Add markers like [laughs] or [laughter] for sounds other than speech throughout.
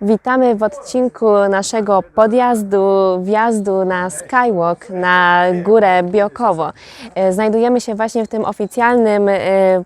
Witamy w odcinku naszego podjazdu, wjazdu na Skywalk na górę Biokowo. E, Znajdujemy się właśnie w tym oficjalnym, e,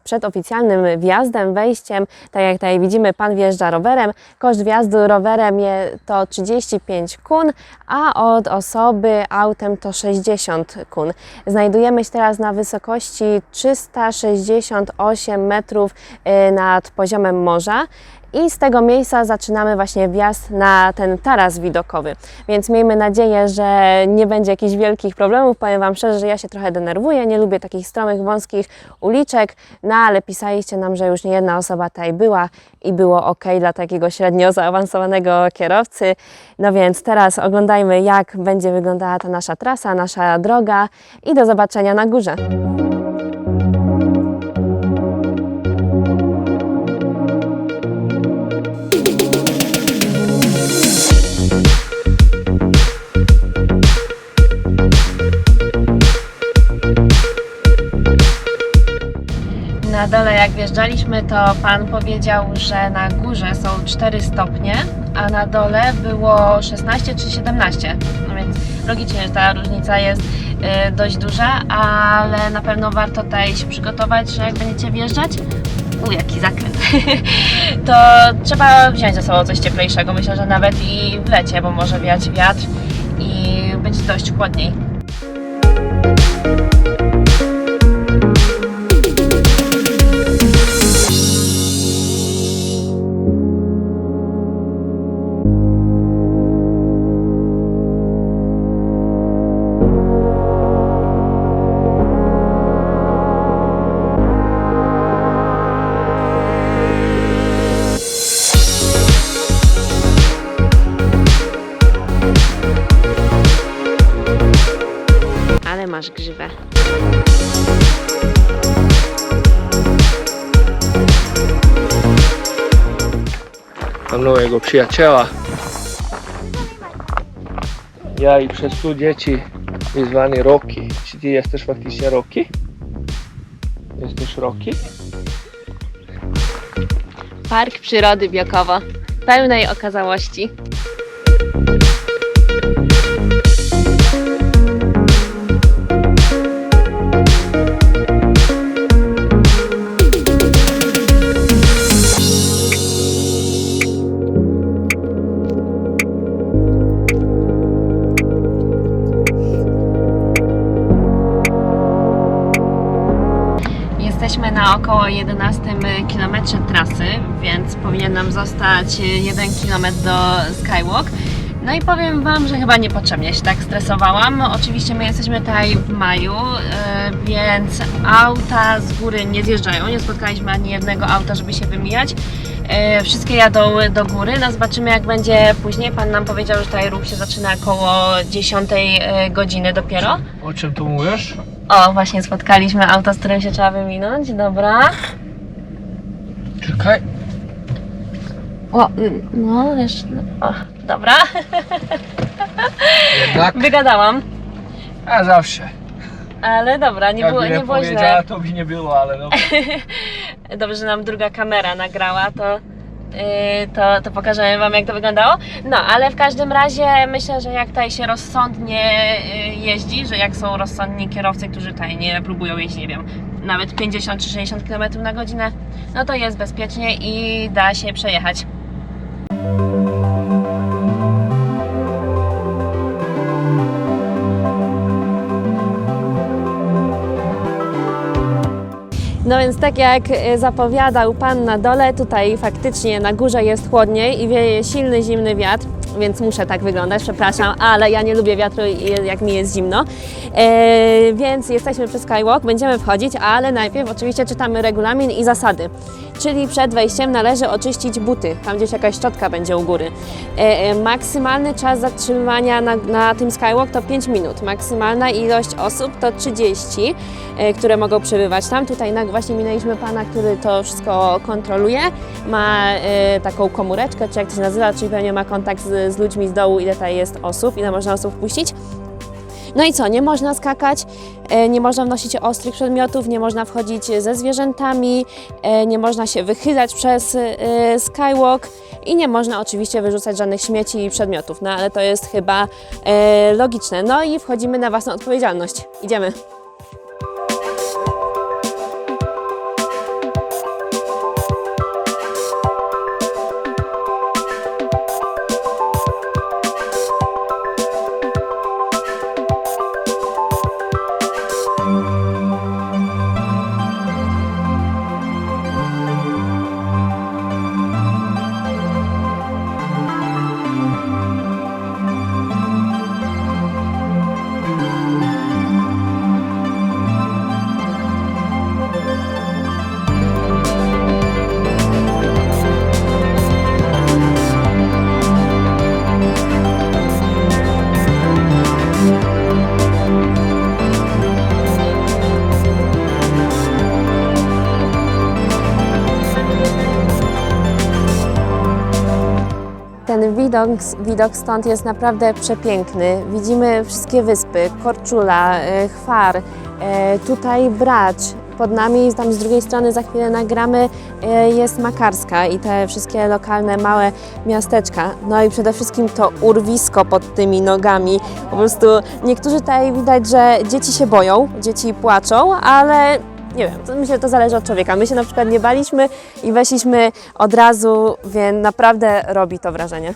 przedoficjalnym wjazdem, wejściem. Tak jak tutaj widzimy, pan wjeżdża rowerem. Koszt wjazdu rowerem to 35 kun, a od osoby autem to 60 kun. Znajdujemy się teraz na wysokości 368 metrów e, nad poziomem morza. I z tego miejsca zaczynamy właśnie wjazd na ten taras widokowy. Więc miejmy nadzieję, że nie będzie jakichś wielkich problemów. Powiem Wam szczerze, że ja się trochę denerwuję, nie lubię takich stromych, wąskich uliczek, no ale pisaliście nam, że już nie jedna osoba tutaj była i było ok dla takiego średnio zaawansowanego kierowcy. No więc teraz oglądajmy, jak będzie wyglądała ta nasza trasa, nasza droga i do zobaczenia na górze. Jak wjeżdżaliśmy, to pan powiedział, że na górze są 4 stopnie, a na dole było 16 czy 17. No więc logicznie, że ta różnica jest y, dość duża, ale na pewno warto tutaj się przygotować, że jak będziecie wjeżdżać, u jaki zakręt, [laughs] to trzeba wziąć ze sobą coś cieplejszego. Myślę, że nawet i w lecie, bo może wiać wiatr i być dość chłodniej. Mam nowego przyjaciela. Ja i przez tu dzieci jest zwany Rocky. Czy ty jesteś faktycznie Rocky? Jesteś Rocky? Park Przyrody Biokowo. Pełnej okazałości. Jesteśmy na około 11 kilometrze trasy, więc powinien nam zostać 1 km do Skywalk. No i powiem Wam, że chyba niepotrzebnie się tak stresowałam. Oczywiście my jesteśmy tutaj w maju, e, więc auta z góry nie zjeżdżają. Nie spotkaliśmy ani jednego auta, żeby się wymijać. E, Wszystkie jadą do góry. No zobaczymy jak będzie później. Pan nam powiedział, że tutaj ruch się zaczyna około 10 e, godziny dopiero. O czym tu mówisz? O, właśnie spotkaliśmy auto, z którym się trzeba wyminąć. Dobra. Czekaj. O, y, no jeszcze. O, dobra. Jednak. Wygadałam. A zawsze. Ale dobra, nie było, Jakby nie było powiedziała, źle. to by nie było, ale dobra. [laughs] Dobrze, że nam druga kamera nagrała, to, to, to pokażemy Wam, jak to wyglądało. No, ale w każdym razie myślę, że jak tutaj się rozsądnie yy, jeździ, że jak są rozsądni kierowcy, którzy tutaj nie próbują jeździć, nie wiem, nawet 50 czy 60 km na godzinę, no to jest bezpiecznie i da się przejechać. No więc tak jak e, zapowiadał Pan na dole, tutaj faktycznie na górze jest chłodniej i wieje silny, zimny wiatr, więc muszę tak wyglądać, przepraszam, ale ja nie lubię wiatru jak mi jest zimno. E, więc jesteśmy przy Skywalk, będziemy wchodzić, ale najpierw oczywiście czytamy regulamin i zasady. Czyli przed wejściem należy oczyścić buty, tam gdzieś jakaś szczotka będzie u góry. E, e, maksymalny czas zatrzymywania na, na tym Skywalk to 5 minut, maksymalna ilość osób to 30, e, które mogą przebywać tam. Tutaj na, właśnie minęliśmy pana, który to wszystko kontroluje. Ma e, taką komóreczkę, czy jak to się nazywa, czyli pewnie ma kontakt z, z ludźmi z dołu, ile tutaj jest osób, ile można osób wpuścić. No i co, nie można skakać, e, nie można wnosić ostrych przedmiotów, nie można wchodzić ze zwierzętami, e, nie można się wychylać przez e, skywalk, i nie można oczywiście wyrzucać żadnych śmieci i przedmiotów, no ale to jest chyba logiczne. No i wchodzimy na własną odpowiedzialność. Idziemy. Widok, widok stąd jest naprawdę przepiękny. Widzimy wszystkie wyspy, Korczula, e, Chwar, e, tutaj Bracz. Pod nami, tam z drugiej strony za chwilę nagramy, e, jest Makarska i te wszystkie lokalne małe miasteczka. No i przede wszystkim to urwisko pod tymi nogami. Po prostu niektórzy tutaj widać, że dzieci się boją, dzieci płaczą, ale nie wiem, to myślę, że to zależy od człowieka. My się na przykład nie baliśmy i weszliśmy od razu, więc naprawdę robi to wrażenie.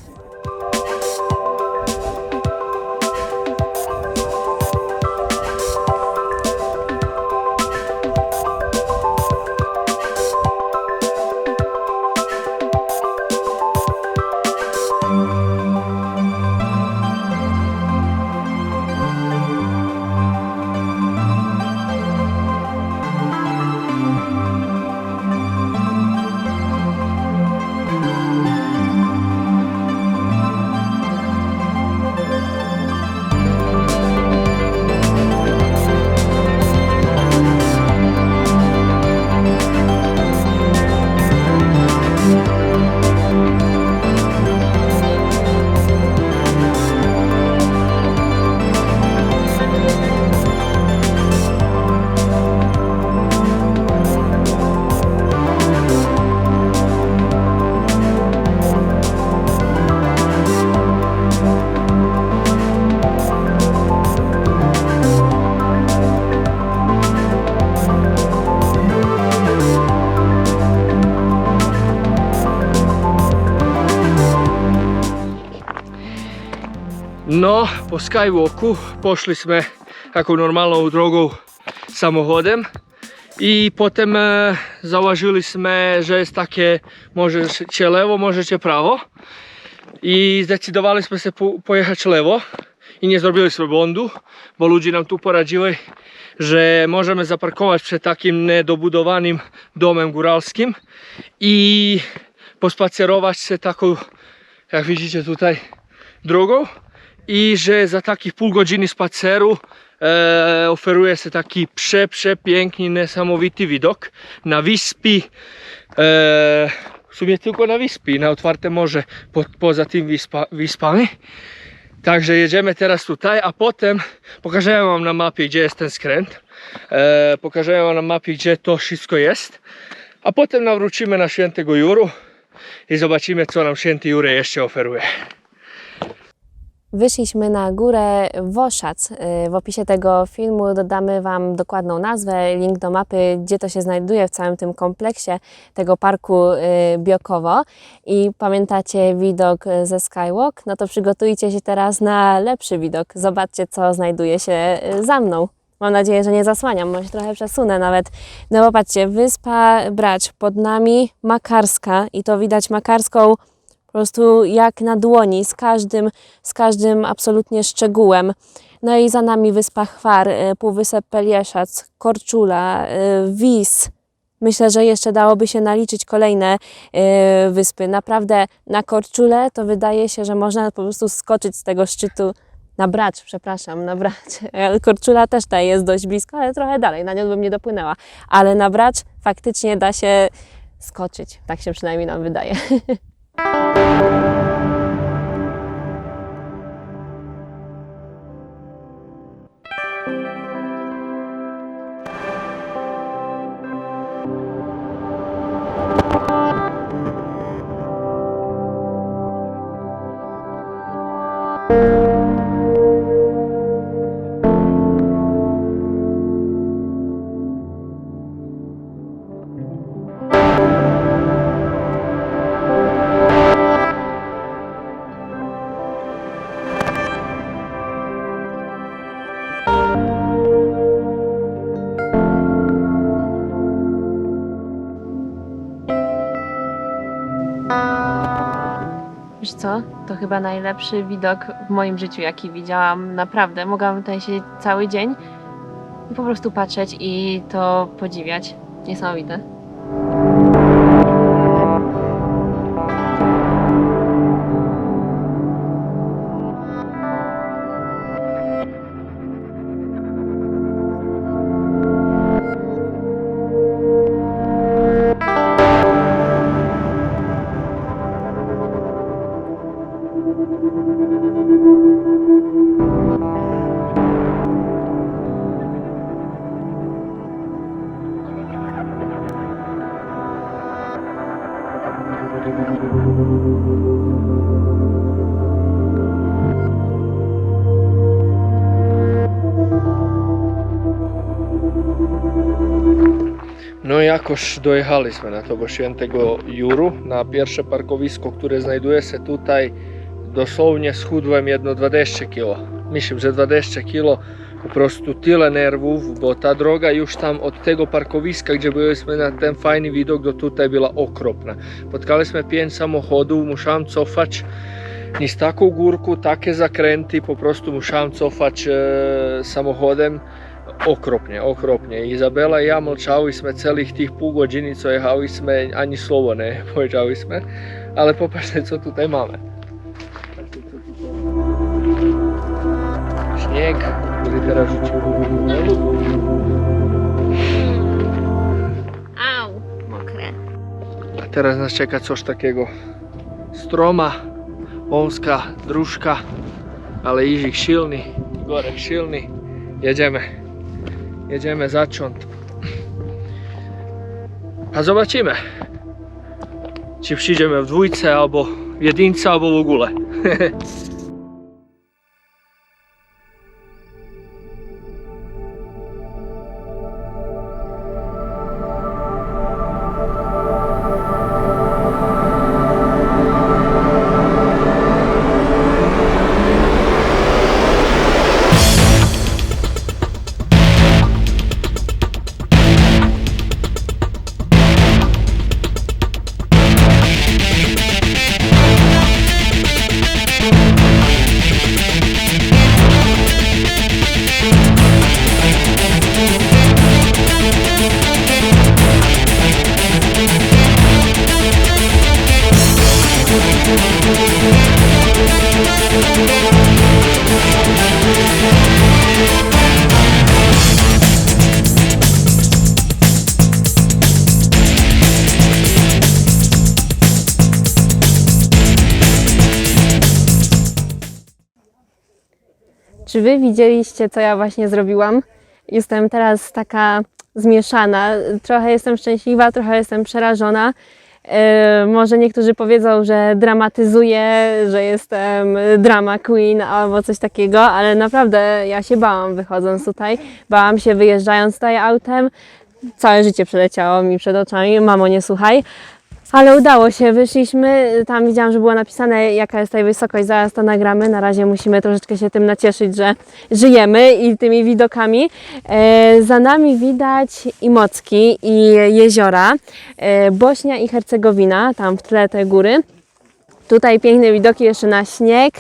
No, po Skywalku poszliśmy taką normalną drogą samochodem i potem e, założyliśmy, że jest takie możecie lewo, możecie prawo i zdecydowaliśmy się po, pojechać lewo i nie zrobiliśmy błędu, bo ludzie nam tu poradzili, że możemy zaparkować przed takim niedobudowanym domem góralskim i pospacerować się taką, jak widzicie tutaj, drogą i że za takich pół godziny spaceru e, oferuje się taki prze, przepiękny, niesamowity widok na wyspy. E, w sumie tylko na wyspy, na otwarte morze po, poza tym wyspa, wyspami. Także jedziemy teraz tutaj, a potem pokażę wam na mapie, gdzie jest ten skręt. E, pokażę wam na mapie, gdzie to wszystko jest. A potem nawrócimy na świętego Juru i zobaczymy, co nam święty Jurę jeszcze oferuje. Wyszliśmy na górę Woszac. Y, W opisie tego filmu dodamy Wam dokładną nazwę, link do mapy, gdzie to się znajduje w całym tym kompleksie tego parku y, Biokowo. I pamiętacie widok y, ze Skywalk? No to przygotujcie się teraz na lepszy widok. Zobaczcie, co znajduje się za mną. Mam nadzieję, że nie zasłaniam, może trochę przesunę nawet. No popatrzcie, wyspa Bracz, pod nami Makarska i to widać Makarską po prostu jak na dłoni, z każdym, z każdym absolutnie szczegółem. No i za nami wyspa Chwar, y, Półwysep Pelieszac, Korczula, y, Wis. Myślę, że jeszcze dałoby się naliczyć kolejne y, wyspy. Naprawdę na Korczule to wydaje się, że można po prostu skoczyć z tego szczytu na Bracz, przepraszam, na Bracz. [laughs] Korczula też ta jest dość blisko, ale trochę dalej, na nią bym nie dopłynęła. Ale na Bracz faktycznie da się skoczyć, tak się przynajmniej nam wydaje. [laughs] Thank you. To chyba najlepszy widok w moim życiu, jaki widziałam. Naprawdę. Mogłam tutaj siedzieć cały dzień i po prostu patrzeć i to podziwiać. Niesamowite. Jakoś dojechaliśmy na tego świętego Juru, na pierwsze parkowisko, które znajduje się tutaj. Dosłownie schudłem jedno 20 kg. Myślę, że 20 kg po prostu tyle nerwów, bo ta droga już tam od tego parkowiska, gdzie byliśmy na ten fajny widok, do tutaj była okropna. Spotkaliśmy 5 samochodów, musiałem cofać niż taką górku, takie zakręty, po prostu musiałem cofać e, samochodem. okropne, okropne. Izabela i ja mlčali sme celých tých půl hodiny, co jehali sme, ani slovo nepovedali [laughs] sme. Ale popačte, co tu teď máme. Šněk, Au, mokré. A teraz nás čeká což takého stroma, onska, družka, ale Ižik šilný, Gorek šilný. Jedziemy. Jedziemy zacząć. A zobaczymy, czy przyjdziemy w dwójce, albo w jedynce, albo w ogóle. [laughs] wy widzieliście, co ja właśnie zrobiłam? Jestem teraz taka zmieszana. Trochę jestem szczęśliwa, trochę jestem przerażona. E, może niektórzy powiedzą, że dramatyzuję, że jestem drama queen albo coś takiego, ale naprawdę ja się bałam wychodząc tutaj. Bałam się wyjeżdżając tutaj autem. Całe życie przeleciało mi przed oczami. Mamo, nie słuchaj. Ale udało się, wyszliśmy, tam widziałam, że było napisane jaka jest tutaj wysokość, zaraz to nagramy. Na razie musimy troszeczkę się tym nacieszyć, że żyjemy i tymi widokami. E, za nami widać i Mocki, i jeziora, e, Bośnia i Hercegowina, tam w tle te góry. Tutaj piękne widoki jeszcze na śnieg.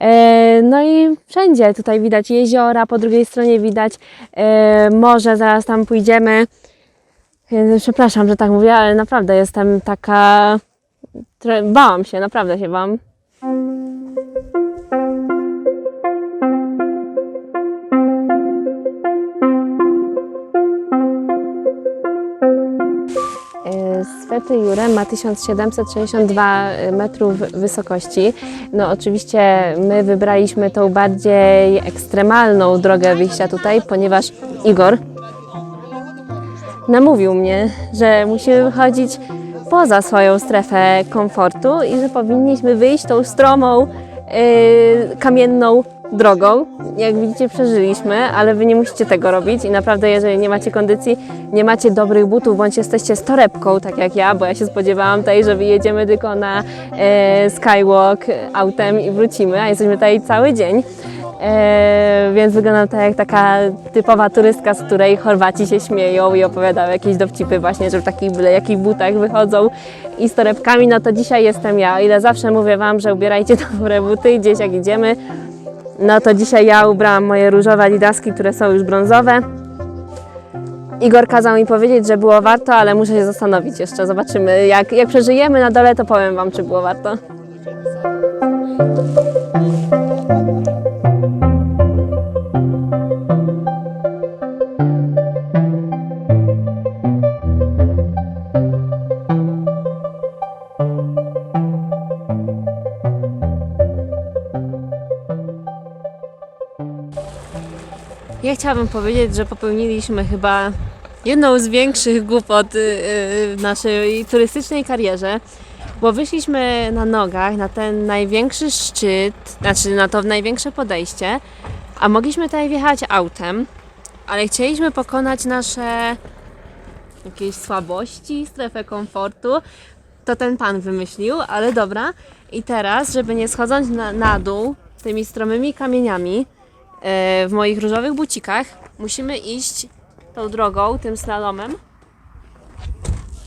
E, No i wszędzie tutaj widać jeziora, po drugiej stronie widać e, morze, zaraz tam pójdziemy. Przepraszam, że tak mówię, ale naprawdę jestem taka. Bałam się, naprawdę się bałam. E, Svety Jure ma 1762 metrów wysokości. No oczywiście my wybraliśmy tą bardziej ekstremalną drogę wyjścia tutaj, ponieważ Igor namówił mnie, że musimy wychodzić poza swoją strefę komfortu i że powinniśmy wyjść tą stromą, yy, kamienną drogą. Jak widzicie, przeżyliśmy, ale wy nie musicie tego robić i naprawdę, jeżeli nie macie kondycji, nie macie dobrych butów, bądź jesteście z torebką, tak jak ja, bo ja się spodziewałam tutaj, że wyjedziemy tylko na e, skywalk autem i wrócimy, a jesteśmy tutaj cały dzień. E, więc wyglądam tak jak taka typowa turystka, z której Chorwaci się śmieją i opowiadają jakieś dowcipy właśnie, że w takich byle jakich butach wychodzą i z torebkami, no to dzisiaj jestem ja. O ile zawsze mówię Wam, że ubierajcie [laughs] dobre buty gdzieś jak idziemy, no to dzisiaj ja ubrałam moje różowe adidaski, które są już brązowe. Igor kazał mi powiedzieć, że było warto, ale muszę się zastanowić jeszcze. Zobaczymy. Jak, jak przeżyjemy na dole, to powiem Wam, czy było warto. Ja chciałabym powiedzieć, że popełniliśmy chyba jedną z większych głupot y, y, w naszej turystycznej karierze, bo wyszliśmy na nogach na ten największy szczyt, znaczy na to największe podejście, a mogliśmy tutaj wjechać autem, ale chcieliśmy pokonać nasze jakieś słabości, strefę komfortu. To ten pan wymyślił, ale dobra. I teraz, żeby nie schodząc na, na dół tymi stromymi kamieniami, w moich różowych bucikach. Musimy iść tą drogą, tym slalomem.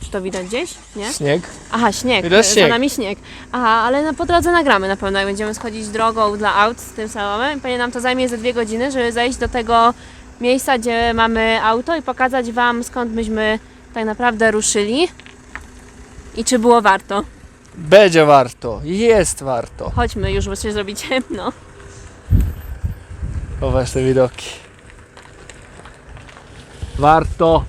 Czy to widać gdzieś? Nie? Śnieg. Aha, śnieg. Widać Za śnieg. nami śnieg. Aha, ale na, po drodze nagramy na pewno, jak będziemy schodzić drogą dla aut z tym slalomem. Pewnie nam to zajmie ze dwie godziny, żeby zejść do tego miejsca, gdzie mamy auto i pokazać Wam, skąd myśmy tak naprawdę ruszyli i czy było warto. Będzie warto. Jest warto. Chodźmy już, bo się zrobi ciemno. Popatrz te widoki. Warto.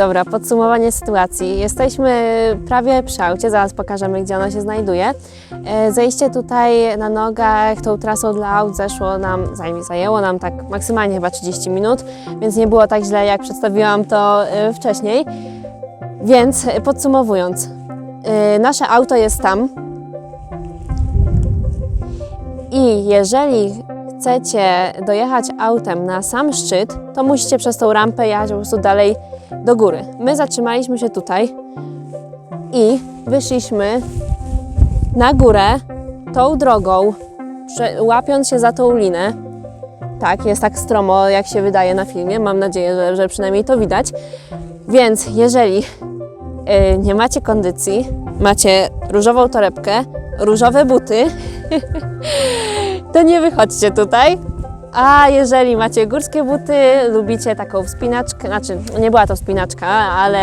Dobra, podsumowanie sytuacji. Jesteśmy prawie przy aucie, zaraz pokażemy, gdzie ono się znajduje. E, Zejście tutaj na nogach tą trasą dla aut zeszło nam, zajęło nam tak maksymalnie chyba 30 minut, więc nie było tak źle, jak przedstawiłam to e, wcześniej. Więc e, podsumowując, nasze auto jest tam i jeżeli chcecie dojechać autem na sam szczyt, to musicie przez tą rampę jechać po prostu dalej do góry. My zatrzymaliśmy się tutaj i wyszliśmy na górę tą drogą, łapiąc się za tą linę. Tak, jest tak stromo, jak się wydaje na filmie. Mam nadzieję, że, że przynajmniej to widać. Więc jeżeli y, nie macie kondycji, macie różową torebkę, różowe buty, [laughs] to nie wychodźcie tutaj. A jeżeli macie górskie buty, lubicie taką wspinaczkę, znaczy nie była to wspinaczka, ale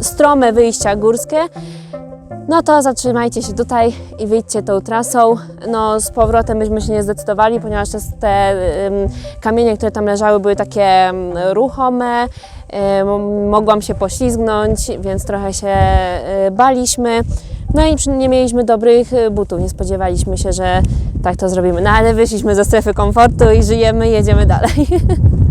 strome wyjścia górskie, no to zatrzymajcie się tutaj i wyjdźcie tą trasą. No z powrotem byśmy się nie zdecydowali, ponieważ te, kamienie, które tam leżały były takie ruchome, mogłam się poślizgnąć, więc trochę się y, baliśmy. No i nie mieliśmy dobrych y, butów, nie spodziewaliśmy się, że tak to zrobimy. No ale wyszliśmy ze strefy komfortu i żyjemy, jedziemy dalej. [laughs]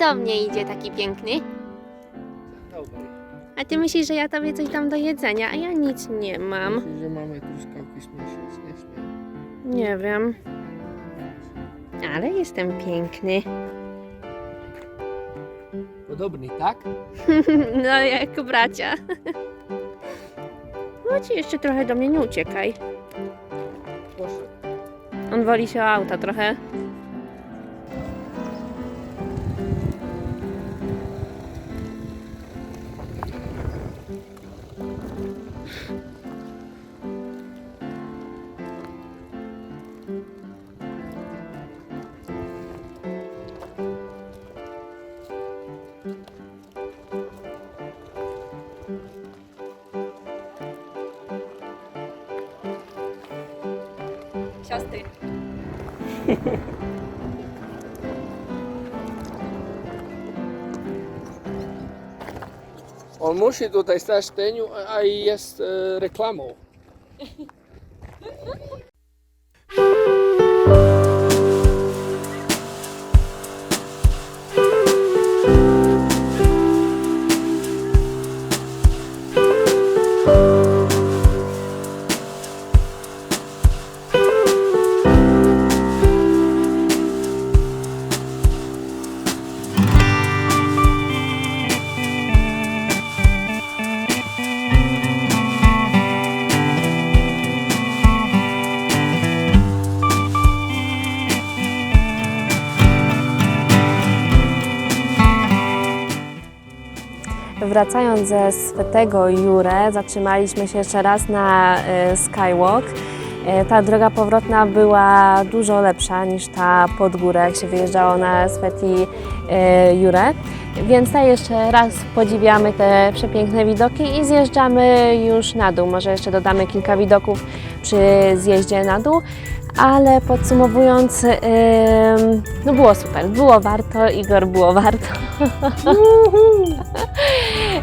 do mnie idzie taki piękny? A ty myślisz, że ja tobie coś dam do jedzenia, a ja nic nie mam. Myślisz, że mamy truskawki śmieszne? Śmieszne. Nie wiem. Ale jestem piękny. Podobny, tak? [laughs] No jak bracia. Chodź jeszcze trochę do mnie, nie uciekaj. Proszę. On woli się o auta trochę. On musi tutaj stać w a jest e, reklamą. [laughs] Wracając ze Swetego Jure, zatrzymaliśmy się jeszcze raz na e, Skywalk. E, Ta droga powrotna była dużo lepsza niż ta pod górę, jak się wyjeżdżało na Sweti e, Jure. Więc tutaj jeszcze raz podziwiamy te przepiękne widoki i zjeżdżamy już na dół. Może jeszcze dodamy kilka widoków przy zjeździe na dół. Ale podsumowując, no było super, było warto, Igor, było warto. [laughs]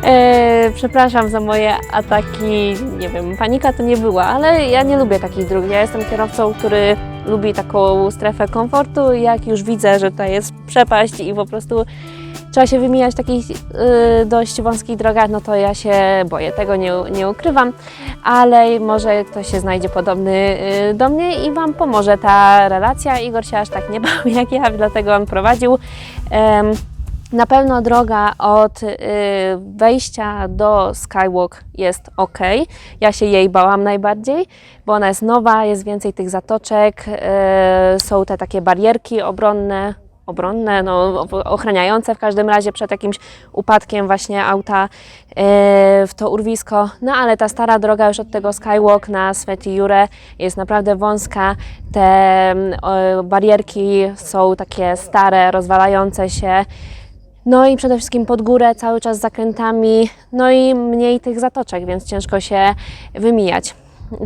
E, przepraszam za moje ataki, nie wiem, panika to nie była, ale ja nie lubię takich dróg. Ja jestem kierowcą, który lubi taką strefę komfortu jak już widzę, że to jest przepaść i po prostu trzeba się wymijać w takich y, dość wąskich drogach, no to ja się boję, tego nie, nie ukrywam, ale może ktoś się znajdzie podobny y, do mnie i Wam pomoże ta relacja. Igor się aż tak nie [laughs] bał jak ja, dlatego on prowadził. Na pewno droga od y, wejścia do Skywalk jest ok. Ja się jej bałam najbardziej, bo ona jest nowa, jest więcej tych zatoczek, y, są te takie barierki obronne, obronne, no, ochraniające w każdym razie przed jakimś upadkiem właśnie auta y, w to urwisko. No ale ta stara droga już od tego Skywalk na Sveti Jure jest naprawdę wąska. Te mm, barierki są takie stare, rozwalające się. No i przede wszystkim pod górę, cały czas zakrętami, no i mniej tych zatoczek, więc ciężko się wymijać.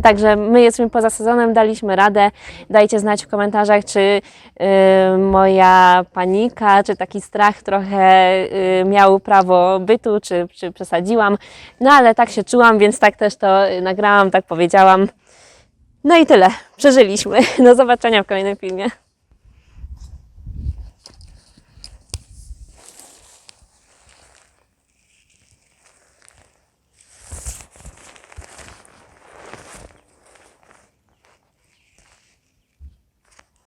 Także my jesteśmy poza sezonem, daliśmy radę. Dajcie znać w komentarzach, czy y, moja panika, czy taki strach trochę y, miał prawo bytu, czy, czy przesadziłam. No ale tak się czułam, więc tak też to nagrałam, tak powiedziałam. No i tyle. Przeżyliśmy. [laughs] Do zobaczenia w kolejnym filmie.